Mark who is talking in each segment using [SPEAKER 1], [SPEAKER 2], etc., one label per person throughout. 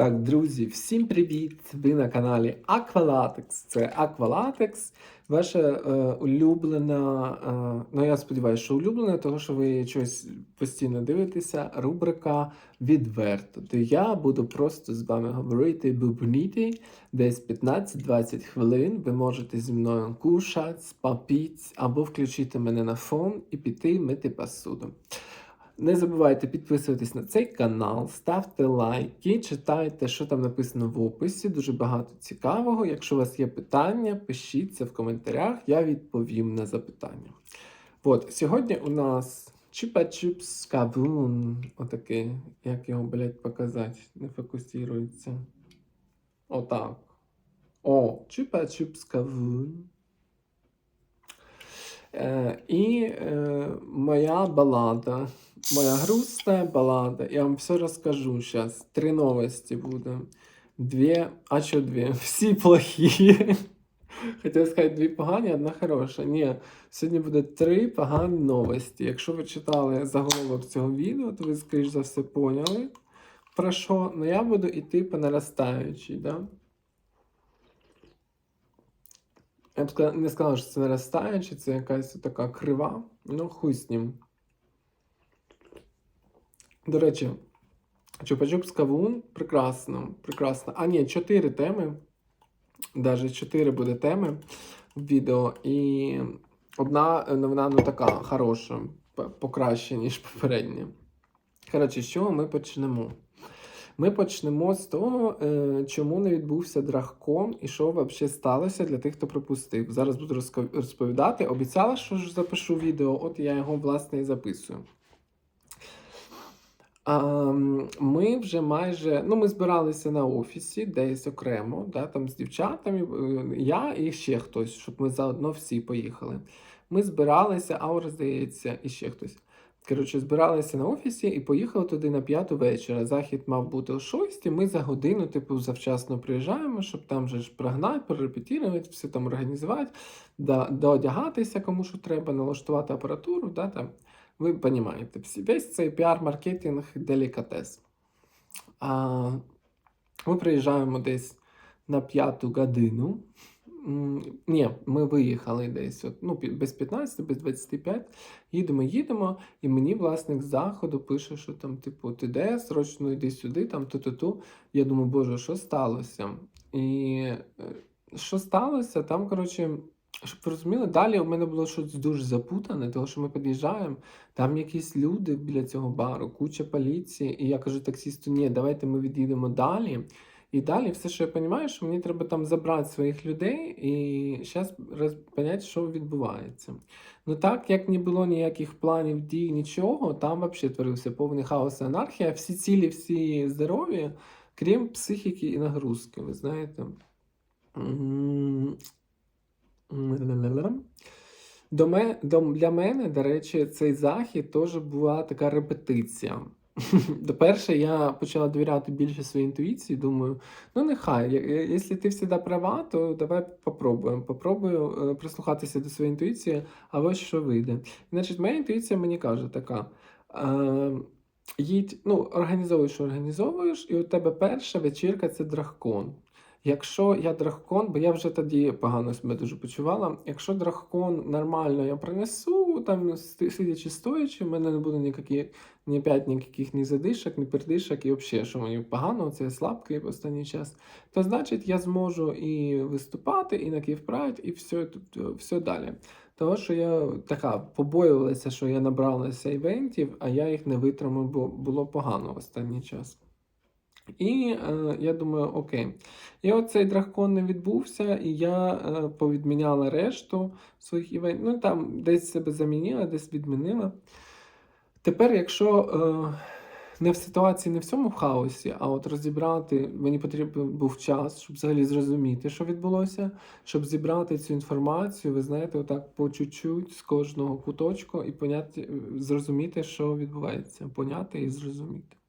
[SPEAKER 1] Так, друзі, всім привіт! Ви на каналі Aqualatex. Це Aqualatex, ваша е, улюблена, е, ну я сподіваюся, що улюблена, тому що ви щось постійно дивитеся. Рубрика Відверто, де я буду просто з вами говорити бубніти десь 15-20 хвилин. Ви можете зі мною кушати, попити або включити мене на фон і піти мити посуду. Не забувайте підписуватись на цей канал, ставте лайки, читайте, що там написано в описі. Дуже багато цікавого. Якщо у вас є питання, пишіться в коментарях, я відповім на запитання. От, сьогодні у нас чупа-чупс кавун. Отакий. Як його, блядь, показати? Не фокусується. Отак. О, чупа-чупс кавун. Е, і е, моя балада. Моя грустная балада. Я вам все расскажу сейчас. Три новости будут. Две, а что две? Всі плохі. Хотів сказати дві погані, одна хороша. Ні, сьогодні буде три погані новості. Якщо ви читали заголовок цього відео, то ви, скоріш за все, поняли про що. Ну я буду йти по наростаючій, да? Я б не сказав, що це наростаюча, це якась така крива. Ну, хуй з ним. До речі, Чупа-Чупс Кавун прекрасно, прекрасно. А ні, чотири теми. Даже чотири буде теми в відео. І одна новина ну така хороша, п- покраще, ніж попередня. Коротше, з ми почнемо? Ми почнемо з того, е, чому не відбувся драгкон і що взагалі сталося для тих, хто пропустив. Зараз буду розповідати. Обіцяла, що ж запишу відео, от я його власне і записую. Ми вже майже ну, ми збиралися на офісі десь окремо, да, там з дівчатами, е, я і ще хтось, щоб ми заодно всі поїхали. Ми збиралися, Аура, здається, і ще хтось. Коротше, збиралися на офісі і поїхали туди на п'яту вечора. Захід мав бути о шостій. Ми за годину, типу, завчасно приїжджаємо, щоб там же ж прогнати, перерепетірувати, все там організувати, да, доодягатися, кому що треба, налаштувати апаратуру. Да, там. Ви розумієте. Весь цей піар-маркетинг делікатес. А, ми приїжджаємо десь на п'яту годину. Ні, ми виїхали десь от, ну, без 15, без 25. Їдемо, їдемо, і мені власник заходу пише, що там, типу, ти де, срочно йди сюди, там ту-ту-ту. Я думаю, боже, що сталося? І що сталося? Там, коротше, щоб ви розуміли, далі у мене було щось дуже запутане, тому що ми під'їжджаємо, там якісь люди біля цього бару, куча поліції, і я кажу таксісту, ні, давайте ми від'їдемо далі. І далі все, що я розумію, що мені треба там забрати своїх людей і зараз розпоняти, що відбувається. Ну так, як не було ніяких планів дій, нічого, там взагалі творився повний хаос і анархія, всі цілі, всі здорові, крім психіки і нагрузки, ви знаєте. До ме, до, для мене, до речі, цей захід теж була така репетиція. До-перше, я почала довіряти більше своїй інтуїції. Думаю, ну нехай, якщо ти завжди права, то давай попробуємо. Попробую е, прислухатися до своєї інтуїції, а ось що вийде. Значить, моя інтуїція мені каже така. Е, їдь, ну, організовуєш, організовуєш, і у тебе перша вечірка це дракон. Якщо я дракон, бо я вже тоді погано себе дуже почувала. Якщо дракон нормально я принесу, там сидячи стоячи, в мене не буде ніякі, ні п'ять ніяких ні задишок, ні передишок, і взагалі, що мені погано, це слабкий в останній час, то значить я зможу і виступати, і на Київ Прайд, і все, все далі. Того, що я така побоювалася, що я набралася івентів, а я їх не витримав, бо було погано в останній час. І е, я думаю, окей. І от цей дракон не відбувся, і я е, повідміняла решту своїх івентів. Ну там десь себе замінила, десь відмінила. Тепер, якщо е, не в ситуації, не в цьому хаосі, а от розібрати, мені потрібен був час, щоб взагалі зрозуміти, що відбулося, щоб зібрати цю інформацію, ви знаєте, отак по чуть-чуть з кожного куточку і поняти, зрозуміти, що відбувається, поняти і зрозуміти.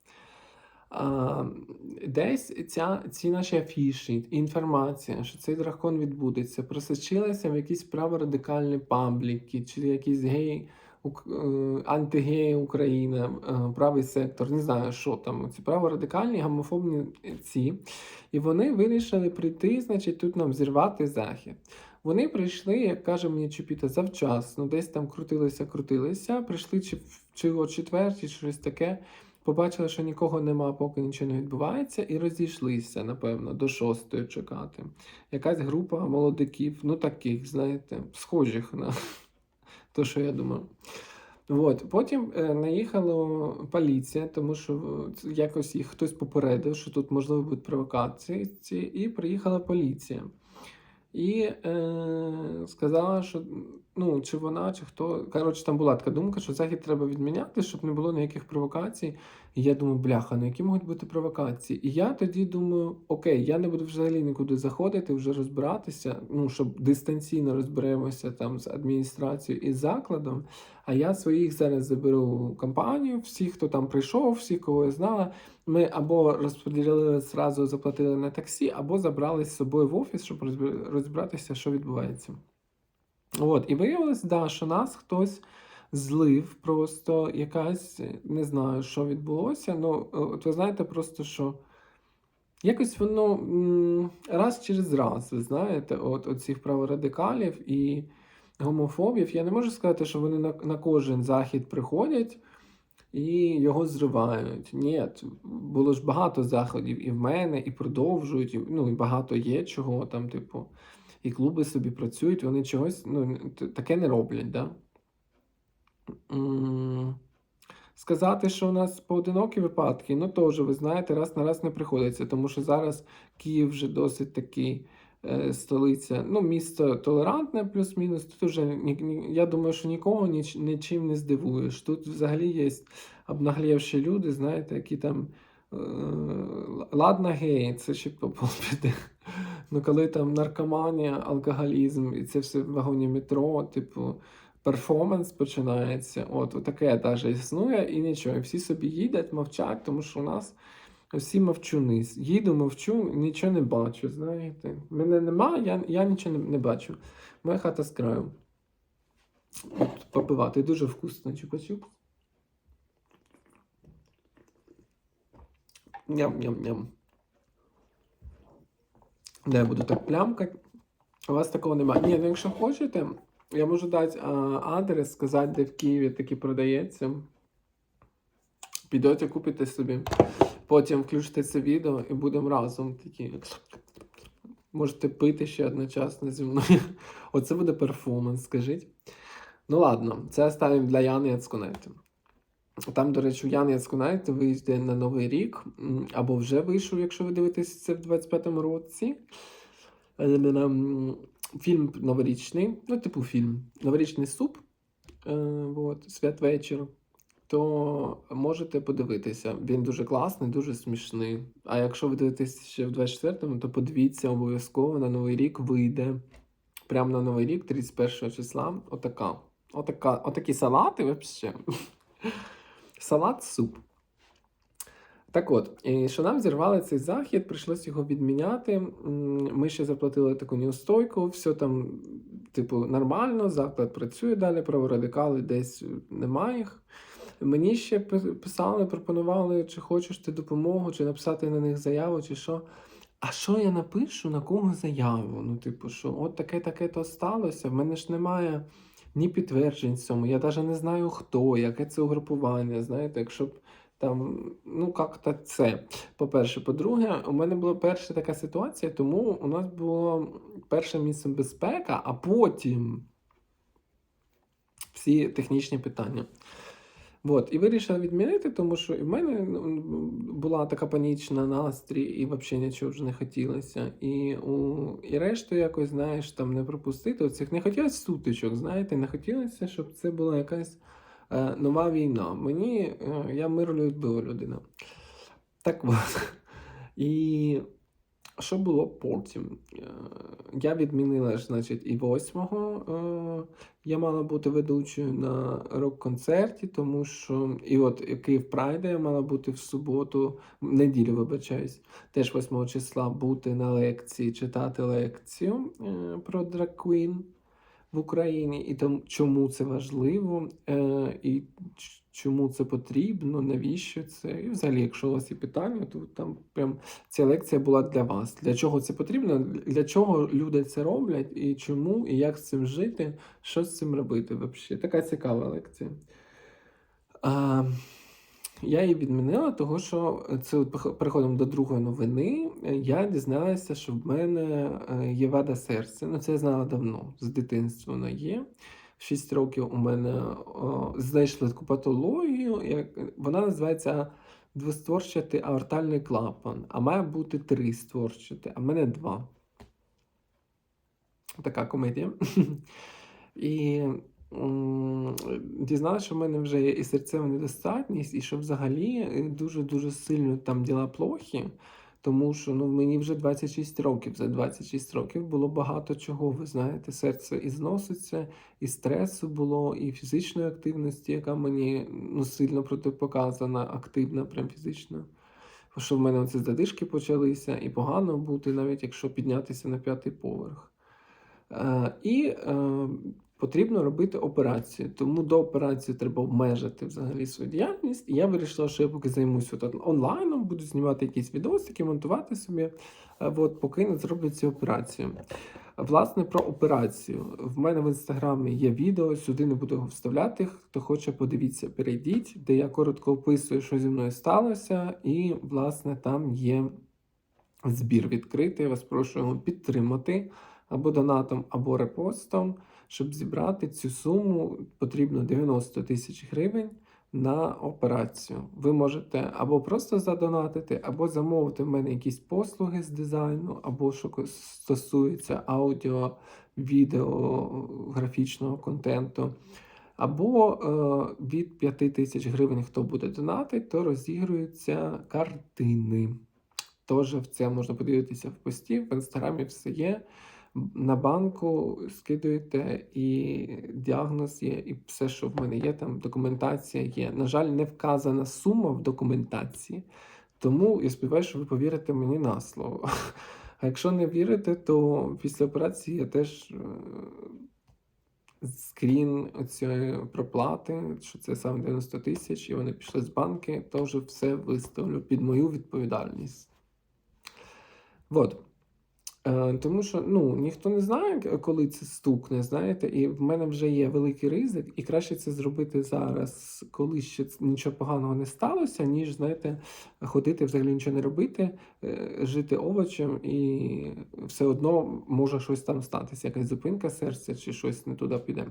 [SPEAKER 1] Десь ця, ці наші афіші, інформація, що цей дракон відбудеться, просочилася в якісь праворадикальні пабліки чи якісь гей е, антигеї Україна, е, правий сектор, не знаю, що там. Ці праворадикальні, гомофобні ці. І вони вирішили прийти, значить, тут нам зірвати захід. Вони прийшли, як каже мені Чупіта, завчасно, десь там крутилися, крутилися, прийшли чи, чи о четвертій, щось таке. Побачили, що нікого нема, поки нічого не відбувається, і розійшлися, напевно, до шостої чекати. Якась група молодиків, ну таких, знаєте, схожих на те, що я думаю. От. Потім е, наїхала поліція, тому що е, якось їх хтось попередив, що тут можливо будуть провокації, і приїхала поліція. І е, сказала, що ну, чи вона, чи хто. Коротше, там була така думка, що захід треба відміняти, щоб не було ніяких провокацій. І я думаю, бляха, ну які можуть бути провокації? І я тоді думаю, окей, я не буду взагалі нікуди заходити, вже розбиратися, ну, щоб дистанційно розберемося там з адміністрацією і з закладом. А я своїх зараз заберу компанію, всіх, хто там прийшов, всіх, кого я знала. Ми або розподілили зразу, заплатили на таксі, або забрали з собою в офіс, щоб розбир- розібратися, що відбувається. От, і виявилось, да, що нас хтось злив, просто якась, не знаю, що відбулося. Ну, от ви знаєте, просто що якось воно раз через раз, ви знаєте, от, от цих праворадикалів і гомофобів. Я не можу сказати, що вони на, на кожен захід приходять і його зривають. Ні, було ж багато заходів і в мене, і продовжують, і, ну, і багато є чого там, типу, і клуби собі працюють, вони чогось ну, таке не роблять, да? Сказати, що у нас поодинокі випадки, ну теж, ви знаєте, раз на раз не приходиться, тому що зараз Київ вже досить такий е, столиця, ну, місто толерантне, плюс-мінус. Тут вже ні, ні, я думаю, що нікого ніч, нічим не здивуєш. Тут взагалі є обнаглівші люди, знаєте, які там. Е, Ладно, геї, це ще по. Ну, коли там наркоманія, алкоголізм, і це все в вагоні метро, типу, перформанс починається. От, таке теж існує, і нічого. І всі собі їдять, мовчать, тому що у нас всі мовчуни. Їду, мовчу, нічого не бачу. Знаєте, мене нема, я, я нічого не, не бачу. Моя хата з краю. От, попивати дуже вкусно, чупа-чуп. Ням-ням-ням. Не я буду так плямкати. У вас такого немає. Ні, ну якщо хочете, я можу дати а, адрес, сказати, де в Києві таки продається. Підете, купите собі. Потім включите це відео і будемо разом такі. Можете пити ще одночасно зі мною. Оце буде перформанс, скажіть. Ну ладно, це оставимо для Яни Яцкунети. Там, до речі, у Яни Яцкунети вийде на Новий рік, або вже вийшов, якщо ви дивитесь це в 25-му році. Е, Фільм новорічний, ну, типу фільм, новорічний суп, е, от, святвечір, то можете подивитися. Він дуже класний, дуже смішний. А якщо ви дивитесь ще в 24-му, то подивіться обов'язково на Новий рік вийде. Прямо на Новий рік, 31 числа. Отака. Отака. Отакі салати взагалі. Салат суп. Так от, і що нам зірвали цей захід, прийшлось його відміняти. Ми ще заплатили таку неустойку, все там, типу, нормально, заклад працює далі, праворадикали десь немає. Мені ще писали, пропонували, чи хочеш ти допомогу, чи написати на них заяву, чи що. А що я напишу, на кого заяву? Ну, типу, що от таке, таке то сталося. В мене ж немає ні підтверджень цьому. Я навіть не знаю хто, яке це угрупування. Знаєте, якщо б там, ну як-то це. По-перше, по-друге, у мене була перша така ситуація, тому у нас було перше місце безпека, а потім всі технічні питання. От, і вирішила відмінити, тому що і в мене ну, була така панічна настрій, і взагалі нічого вже не хотілося. І, у, і решту якось, знаєш, там не пропустити. Оцих не хотілося сутичок, знаєте, не хотілося, щоб це була якась е, нова війна. Мені е, я миролюбива людина. Так от. І що було потім? Е, Я відмінила ж, значить, і 8-го е, я мала бути ведучою на рок-концерті, тому що і от Київ Прайда я мала бути в суботу, в неділю, вибачаюсь, теж 8 числа бути на лекції, читати лекцію е, про Queen. в Україні, і тому чому це важливо, е, і чому це потрібно, навіщо це. І взагалі, якщо у вас є питання, то там прям ця лекція була для вас. Для чого це потрібно? Для чого люди це роблять, і чому, і як з цим жити, що з цим робити взагалі. Така цікава лекція. А, я її відмінила, тому що це переходимо до другої новини. Я дізналася, що в мене е, є вада серця. Ну, це я знала давно, з дитинства воно є. В 6 років у мене о, знайшли таку патологію, як, вона називається двостворчатий аортальний клапан, а має бути тристворчатий, а в мене два. Така комедія. І дізналася, що в мене вже є і серцева недостатність, і що взагалі е, дуже-дуже сильно там діла плохі, тому що ну, мені вже 26 років. За 26 років було багато чого. Ви знаєте, серце і зноситься, і стресу було, і фізичної активності, яка мені ну, сильно протипоказана, активна, прям фізично. Що в мене оце задишки почалися, і погано бути, навіть якщо піднятися на п'ятий поверх. Е, і е, потрібно робити операцію. Тому до операції треба обмежити взагалі свою діяльність. І я вирішила, що я поки займуся онлайном, буду знімати якісь відосики, монтувати собі, е, от, поки не зроблю цю операцію. Власне, про операцію. В мене в інстаграмі є відео, сюди не буду його вставляти. Хто хоче, подивіться, перейдіть, де я коротко описую, що зі мною сталося, і, власне, там є збір відкритий. Я вас прошу його підтримати або донатом, або репостом. Щоб зібрати цю суму, потрібно 90 тисяч гривень на операцію. Ви можете або просто задонатити, або замовити в мене якісь послуги з дизайну, або що стосується аудіо, відео, графічного контенту. Або е, від 5 тисяч гривень, хто буде донатити, то розігруються картини. Теж в це можна подивитися в пості, в інстаграмі все є. На банку скидуєте, і діагноз є, і все, що в мене є, там документація є. На жаль, не вказана сума в документації, тому я сподіваюся, що ви повірите мені на слово. А якщо не вірите, то після операції я теж е, скрін цієї проплати, що це саме 90 тисяч, і вони пішли з банки, теж все виставлю під мою відповідальність. Вот. Е, тому що ну, ніхто не знає, коли це стукне, знаєте, і в мене вже є великий ризик, і краще це зробити зараз, коли ще нічого поганого не сталося, ніж, знаєте, ходити взагалі нічого не робити, е, жити овочем, і все одно може щось там статися, якась зупинка серця чи щось не туди піде.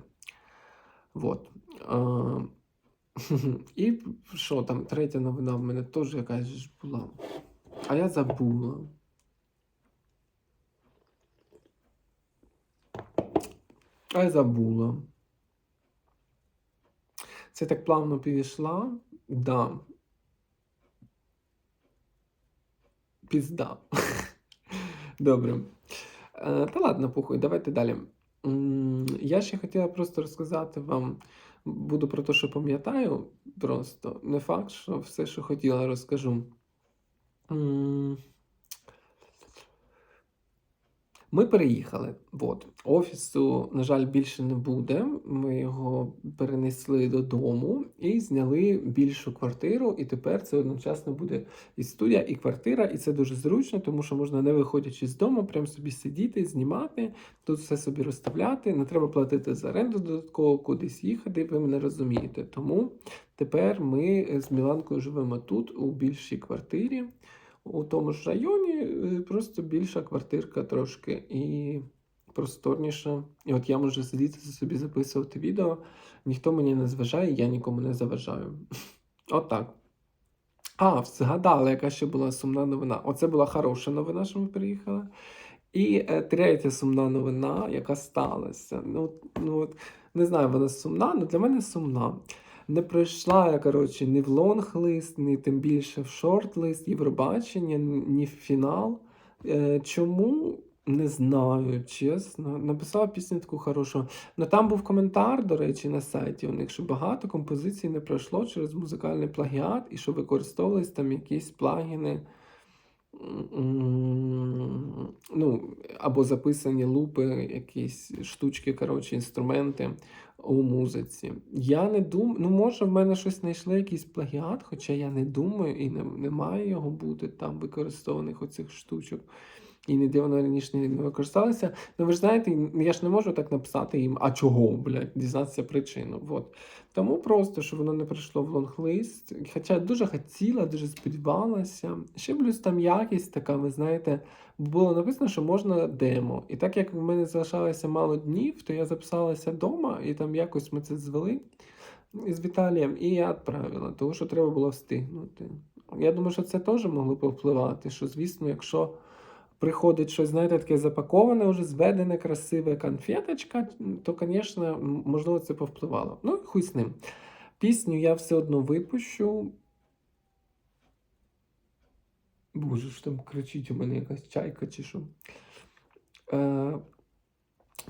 [SPEAKER 1] Вот. Е, і що там, третя новина в мене теж якась була. А я забула. А я забула. Це так плавно підійшла. Да. Пізда. Добре. Е, Та ладно, похуй, давайте далі. Я ще хотіла просто розказати вам, буду про те, що пам'ятаю, просто не факт, що все, що хотіла, розкажу. Ми переїхали. От. Офісу, на жаль, більше не буде. Ми його перенесли додому і зняли більшу квартиру. І тепер це одночасно буде і студія, і квартира. І це дуже зручно, тому що можна, не виходячи з дому, прям собі сидіти, знімати, тут все собі розставляти. Не треба платити за оренду додатково, кудись їхати. Ви мене розумієте. Тому тепер ми з Міланкою живемо тут, у більшій квартирі у тому ж районі, е, просто більша квартирка трошки і просторніша. І от я можу сидіти собі записувати відео. Ніхто мені не зважає, я нікому не заважаю. Отак. А, згадала, яка ще була сумна новина. Оце була хороша новина, що ми приїхали. І е, третя сумна новина, яка сталася. Ну, ну, от, не знаю, вона сумна, але для мене сумна. Не пройшла я, коротше, ні в лонг-лист, ні тим більше в шорт-лист, Євробачення, ні в фінал. Е, чому? Не знаю, чесно. Написала пісню таку хорошу. Ну там був коментар, до речі, на сайті у них, що багато композицій не пройшло через музикальний плагіат, і що використовувались там якісь плагіни. Ну, або записані лупи, якісь штучки, коротше, інструменти у музиці. Я не думаю, ну, може, в мене щось знайшли якийсь плагіат, хоча я не думаю і не, не має його бути там використованих оцих штучок. І ніде воно раніше не використалося. Ну, ви ж знаєте, я ж не можу так написати їм, а чого, блядь, дізнатися причину. Вот. Тому просто, що воно не прийшло в лонглист. Хоча я дуже хотіла, дуже сподівалася. Ще плюс там якість така, ви знаєте, було написано, що можна демо. І так як в мене залишалося мало днів, то я записалася вдома, і там якось ми це звели з Віталієм, і я відправила, тому що треба було встигнути. Я думаю, що це теж могло повпливати. Що, звісно, якщо приходить щось, знаєте, таке запаковане, вже зведене, красиве конфеточка, то, звісно, можливо, це повпливало. Ну, хуй з ним. Пісню я все одно випущу. Боже, що там кричить у мене якась чайка чи що. Е,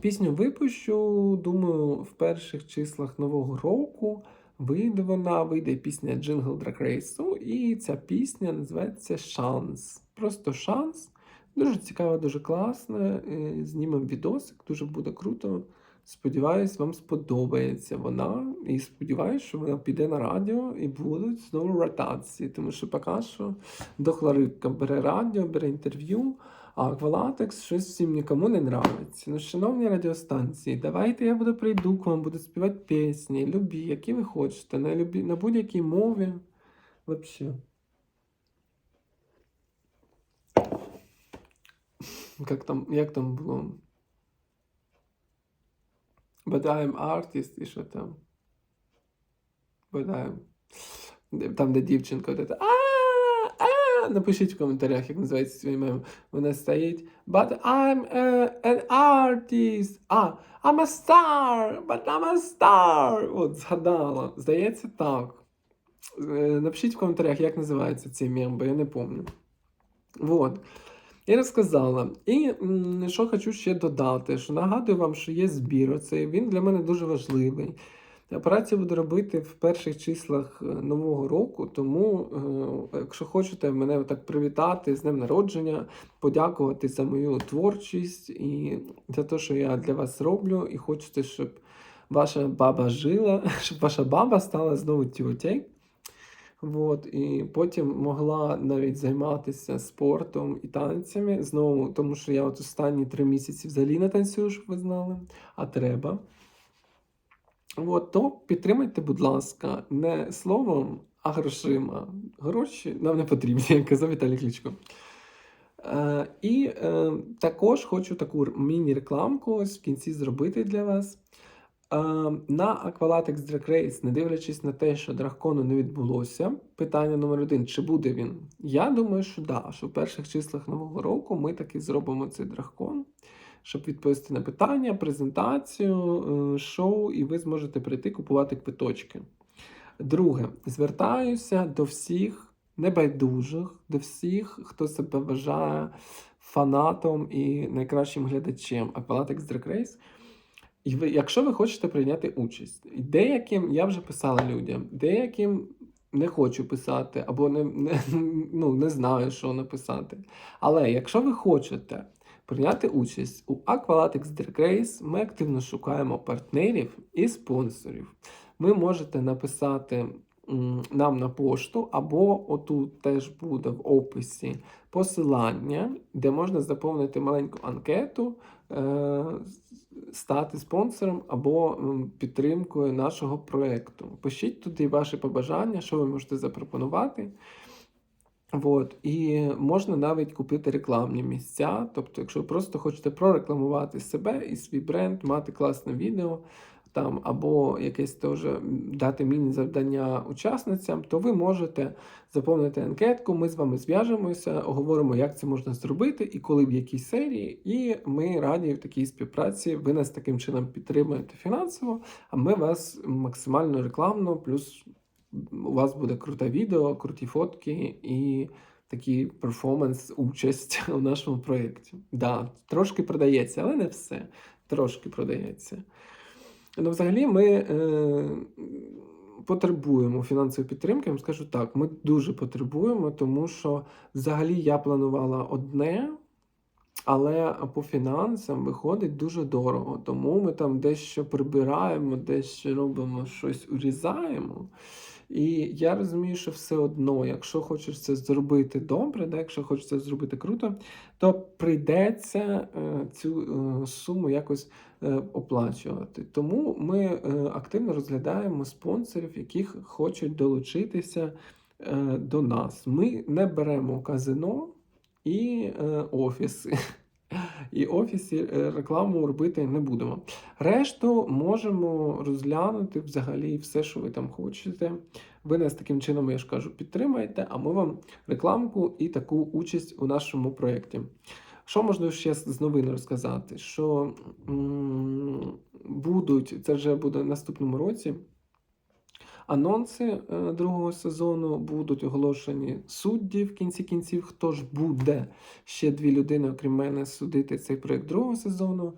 [SPEAKER 1] пісню випущу, думаю, в перших числах Нового року вийде вона, вийде пісня Drag Race, і ця пісня називається Шанс. Просто шанс. Дуже цікава, дуже класна. е, Знімемо відосик, дуже буде круто. Сподіваюсь, вам сподобається вона. І сподіваюся, що вона піде на радіо і будуть знову ротації. Тому що поки що дохлорибка бере радіо, бере інтерв'ю, а Аквалатекс щось всім нікому не нравиться. Ну, шановні радіостанції, давайте я буду прийду к вам, буду співати пісні, любі, які ви хочете, на, любі, на будь-якій мові. Вообще. Як там, як там було? But I'm artist, і що там? But I'm... Там, де дівчинка, де а Напишіть в коментарях, як називається свій мем. Вона стоїть. But I'm uh, an artist. А, I'm a star, but I'm a star. От, згадала. Здається, так. Е, Напишіть в коментарях, як називається цей мем, бо я не пам'ятаю. Вот. Я розказала. І що хочу ще додати, що нагадую вам, що є збір. Оцей він для мене дуже важливий. Операцію буду робити в перших числах е, нового року, тому, е, якщо хочете мене так привітати з днем народження, подякувати за мою творчість і за те, що я для вас роблю, і хочете, щоб ваша баба жила, щоб ваша баба стала знову тютей. Вот, і потім могла навіть займатися спортом і танцями знову, тому що я от останні три місяці взагалі не танцюю, щоб ви знали, а треба. От, то підтримайте, будь ласка, не словом, а грошима. Гроші нам не потрібні, як казав Віталій Кличко. Е, і е, також хочу таку міні-рекламку в кінці зробити для вас. На Aqualatex Drag Race, не дивлячись на те, що дракону не відбулося, питання номер один: чи буде він? Я думаю, що да, що в перших числах нового року ми таки зробимо цей дракон, щоб відповісти на питання, презентацію, е, шоу, і ви зможете прийти купувати квиточки. Друге, звертаюся до всіх небайдужих, до всіх, хто себе вважає фанатом і найкращим глядачем Aqualatex Drag Race. І ви, якщо ви хочете прийняти участь, деяким я вже писала людям, деяким не хочу писати, або не, не, ну, не знаю, що написати. Але якщо ви хочете прийняти участь у Aqualatics Drag Race, ми активно шукаємо партнерів і спонсорів. Ви можете написати нам на пошту, або отут теж буде в описі посилання, де можна заповнити маленьку анкету, стати спонсором або підтримкою нашого проєкту. Пишіть туди ваші побажання, що ви можете запропонувати. От. І можна навіть купити рекламні місця. Тобто, якщо ви просто хочете прорекламувати себе і свій бренд, мати класне відео там, або якесь теж дати міні-завдання учасницям, то ви можете заповнити анкетку, ми з вами зв'яжемося, оговоримо, як це можна зробити і коли в якій серії. І ми раді в такій співпраці. Ви нас таким чином підтримуєте фінансово, а ми вас максимально рекламно, плюс у вас буде круте відео, круті фотки і такий перформанс, участь у нашому проєкті. Да, трошки продається, але не все. Трошки продається. Ну, взагалі, ми е, потребуємо фінансової підтримки. Я вам скажу так, ми дуже потребуємо, тому що взагалі я планувала одне. Але по фінансам виходить дуже дорого. Тому ми там дещо прибираємо, дещо робимо щось урізаємо. І я розумію, що все одно, якщо хочеш це зробити добре, да, якщо хочеш це зробити круто, то прийдеться е, цю е, суму якось е, оплачувати. Тому ми е, активно розглядаємо спонсорів, яких хочуть долучитися е, до нас. Ми не беремо казино і е, офіси. І офісі е, рекламу робити не будемо. Решту можемо розглянути взагалі все, що ви там хочете. Ви нас таким чином, я ж кажу, підтримаєте, а ми вам рекламку і таку участь у нашому проєкті. Що можна ще з новин розказати? Що м, будуть, це вже буде в наступному році. Анонси е, другого сезону будуть оголошені судді в кінці кінців. Хто ж буде ще дві людини, окрім мене, судити цей проєкт другого сезону?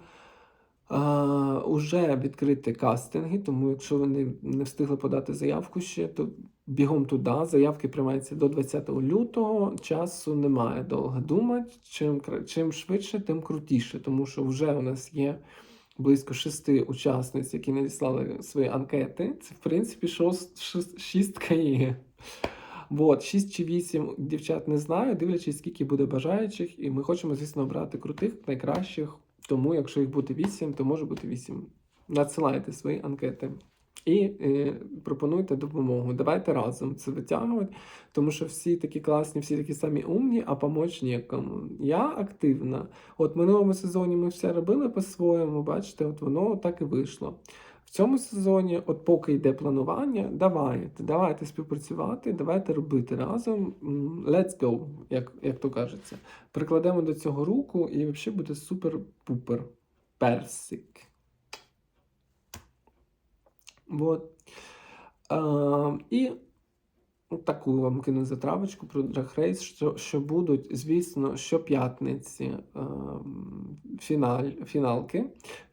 [SPEAKER 1] А, Уже відкриті кастинги, тому якщо ви не, не встигли подати заявку ще, то бігом туди. Заявки приймаються до 20 лютого. Часу немає довго думати. Чим, чим швидше, тим крутіше, тому що вже у нас є близько шести учасниць, які надіслали свої анкети. Це, в принципі, шост, шіст- шістка є. Вот, 6 чи 8 дівчат не знаю, дивлячись, скільки буде бажаючих, і ми хочемо, звісно, обрати крутих, найкращих. Тому, якщо їх буде 8, то може бути 8. Надсилайте свої анкети і е, пропонуйте допомогу. Давайте разом це витягувати, тому що всі такі класні, всі такі самі умні, а помочь нікому. Я активна. От в минулому сезоні ми все робили по-своєму, бачите, от воно так і вийшло. В цьому сезоні, от поки йде планування, давайте, давайте співпрацювати, давайте робити разом. Let's go, як, як то кажеться. Прикладемо до цього руку і взагалі буде супер-пупер. Персик. Вот. А, і таку вам кину затравочку про Race, що, що будуть, звісно, щоп'ятниці фіналь, фіналки,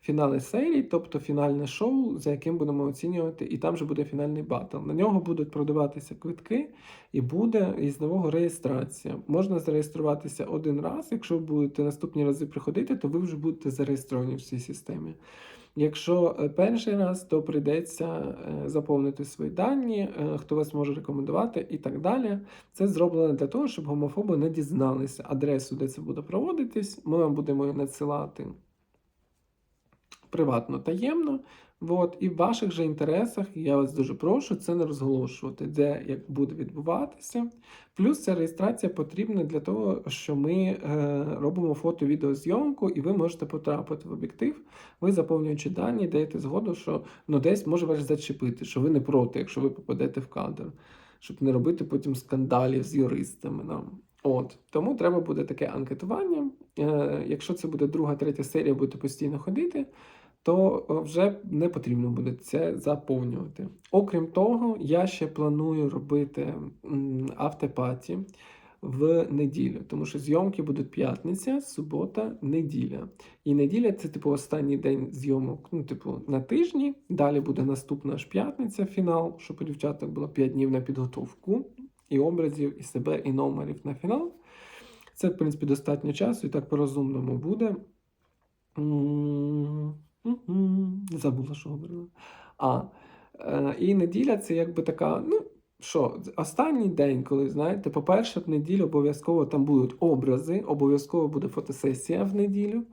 [SPEAKER 1] фінали серій, тобто фінальне шоу, за яким будемо оцінювати, і там же буде фінальний батл. На нього будуть продаватися квитки, і буде із нового реєстрація. Можна зареєструватися один раз. Якщо будете наступні рази приходити, то ви вже будете зареєстровані в цій системі. Якщо е, перший раз, то прийдеться е, заповнити свої дані, е, хто вас може рекомендувати і так далі. Це зроблено для того, щоб гомофоби не дізналися адресу, де це буде проводитись. Ми вам будемо надсилати приватно таємно. От, і в ваших же інтересах я вас дуже прошу це не розголошувати, де як буде відбуватися. Плюс ця реєстрація потрібна для того, що ми е, робимо фото-відеозйомку, і ви можете потрапити в об'єктив, ви заповнюючи дані, даєте згоду, що ну, десь може вас зачепити, що ви не проти, якщо ви попадете в кадр, щоб не робити потім скандалів з юристами. Нам. От тому треба буде таке анкетування. Е, якщо це буде друга, третя серія, будете постійно ходити то е, вже не потрібно буде це заповнювати. Окрім того, я ще планую робити автопаті в неділю, тому що зйомки будуть п'ятниця, субота, неділя. І неділя це типу останній день зйомок, ну, типу, на тижні. Далі буде наступна аж п'ятниця, фінал, щоб у дівчаток було 5 днів на підготовку і образів, і себе, і номерів на фінал. Це, в принципі, достатньо часу, і так по-розумному буде. Забула, що говорила. А, е, і неділя це якби така, ну, що, останній день, коли, знаєте, по-перше, в неділю обов'язково там будуть образи, обов'язково буде фотосесія в неділю.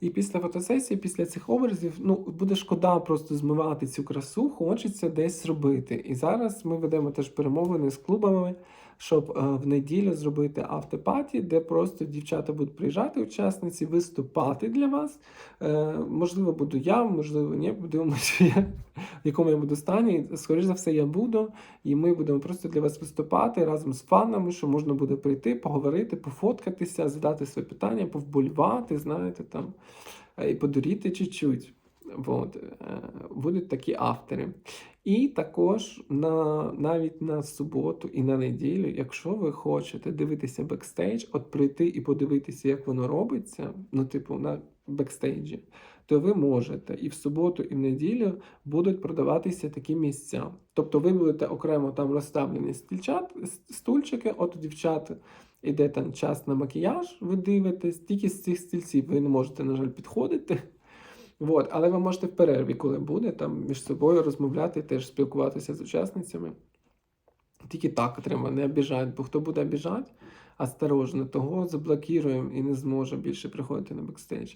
[SPEAKER 1] І після фотосесії, після цих образів, ну, буде шкода просто змивати цю красу, хочеться десь зробити. І зараз ми ведемо теж перемовини з клубами, щоб е, в неділю зробити автопаті, де просто дівчата будуть приїжджати, учасниці, виступати для вас. Е, можливо, буду я, можливо, ні, подивимося, я, в якому я буду стані. Скоріше за все, я буду, і ми будемо просто для вас виступати разом з фанами, що можна буде прийти, поговорити, пофоткатися, задати свої питання, повболівати, знаєте, там, е, і подуріти чуть-чуть. От, будуть такі автори. І також на, навіть на суботу і на неділю, якщо ви хочете дивитися бекстейдж, от прийти і подивитися, як воно робиться, ну, типу, на бекстейджі, то ви можете і в суботу, і в неділю будуть продаватися такі місця. Тобто ви будете окремо там розставлені стільчат, стульчики, от дівчат іде там час на макіяж, ви дивитесь, тільки з цих стільців ви не можете, на жаль, підходити. От, але ви можете в перерві, коли буде, там між собою розмовляти, теж спілкуватися з учасницями. Тільки так треба, не обіжати, бо хто буде обіжати, осторожно, того заблокуємо і не зможе більше приходити на бекстейдж.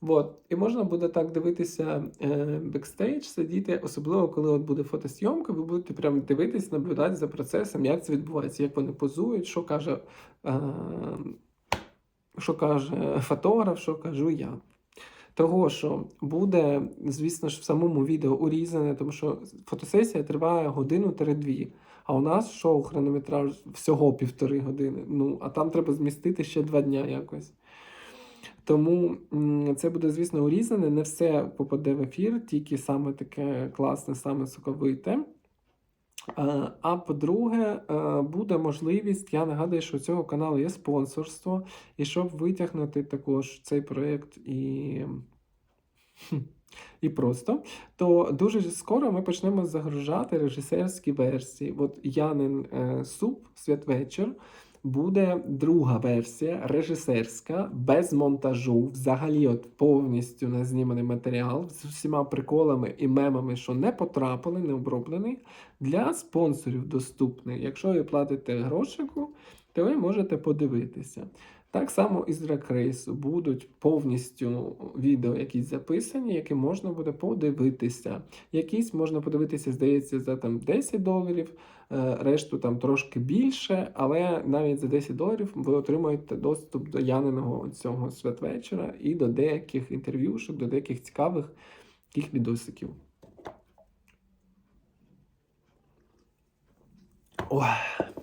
[SPEAKER 1] От. І можна буде так дивитися е, бекстейдж, сидіти, особливо коли от буде фотосйомка, ви будете прям дивитись, наблюдати за процесом, як це відбувається, як вони позують, що каже, е, що каже фотограф, що кажу я. Того, що буде, звісно ж, в самому відео урізане, тому що фотосесія триває годину-дві. А у нас шоу хронометраж всього півтори години. Ну, а там треба змістити ще два дня якось. Тому це буде, звісно, урізане. Не все попаде в ефір, тільки саме таке класне, саме соковите. Е, А по-друге, е, буде можливість, я нагадую, що у цього каналу є спонсорство, і щоб витягнути також цей проєкт і, і просто, то дуже скоро ми почнемо загружати режисерські версії. От Янин е, Суп Святвечір буде друга версія, режисерська, без монтажу, взагалі, от повністю не зніманий матеріал з усіма приколами і мемами, що не потрапили, не оброблений, для спонсорів доступний. Якщо ви платите грошику, то ви можете подивитися. Так само і з дракрейсу будуть повністю відео якісь записані, які можна буде подивитися. Якісь можна подивитися, здається, за там 10 доларів, е, решту там трошки більше, але навіть за 10 доларів ви отримаєте доступ до Яниного цього святвечора і до деяких інтерв'юшок, до деяких цікавих таких відосиків. Ой.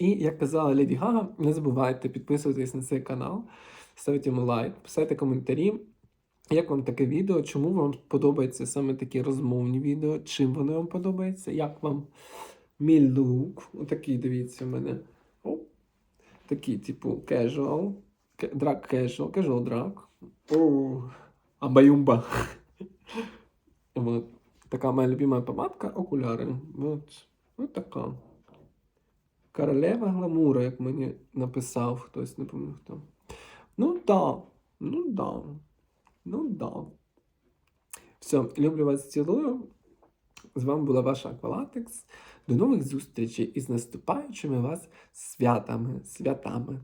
[SPEAKER 1] І як казала Леді Гага, не забувайте підписуватись на цей канал, ставити йому лайк, писати коментарі. Як вам таке відео? Чому вам подобаються саме такі розмовні відео? Чим вони вам подобаються? Як вам мій лук? Отакий, дивіться, в мене. Оп. Такий, типу, casual. Драк casual, casual драк. О, Абаюмба. Така моя любима помадка, окуляри. От, от така. Королева гламура, як мені написав хтось, не пам'ятаю хто. Ну да, ну да, ну да. Все, люблю вас, цілую. З вами була ваша Аквалатекс. До нових зустрічей і з наступаючими вас святами, святами.